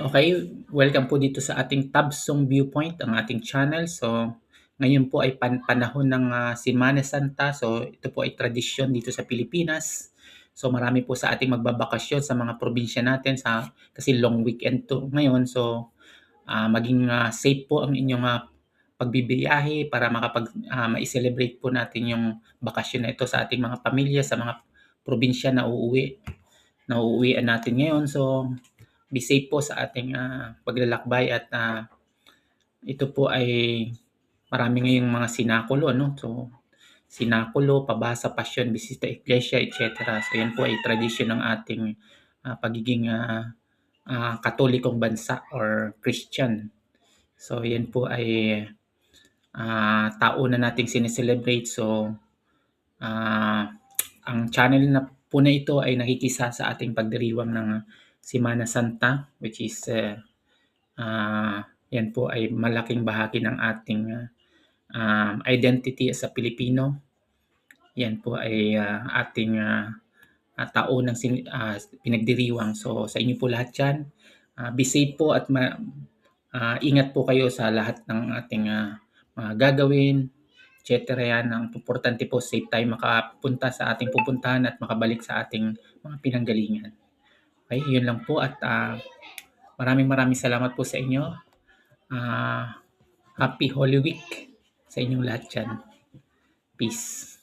Okay, welcome po dito sa ating Tabsong Viewpoint, ang ating channel. So, ngayon po ay pan panahon ng uh, Semana Santa. So, ito po ay tradisyon dito sa Pilipinas. So, marami po sa ating magbabakasyon sa mga probinsya natin sa kasi long weekend to ngayon. So, uh, maging uh, safe po ang inyong uh, pagbibiyahe para makapag uh, ma-celebrate po natin yung bakasyon na ito sa ating mga pamilya sa mga probinsya na uuwi na uuwian natin ngayon. So, be safe po sa ating uh, paglalakbay at uh, ito po ay marami ngayong mga sinakulo no? So sinakulo pabasa pasyon bisita iglesia etc so yan po ay tradisyon ng ating uh, pagiging uh, uh, katolikong bansa or Christian. So yan po ay uh, taon na nating sineselebrate. So uh, ang channel na po na ito ay nakikisa sa ating pagdiriwang ng Semana Santa which is uh, uh, yan po ay malaking bahagi ng ating uh, um, identity as a Pilipino. Yan po ay uh, ating uh, taon ng uh, pinagdiriwang. So sa inyo po lahat yan, uh, be safe po at ma- uh, ingat po kayo sa lahat ng ating uh, mga gagawin, etc. Yan. Ang importante po, safe tayo makapunta sa ating pupuntahan at makabalik sa ating mga pinanggalingan. Okay, yun lang po at uh, maraming maraming salamat po sa inyo. Uh, happy Holy Week sa inyong lahat dyan. Peace.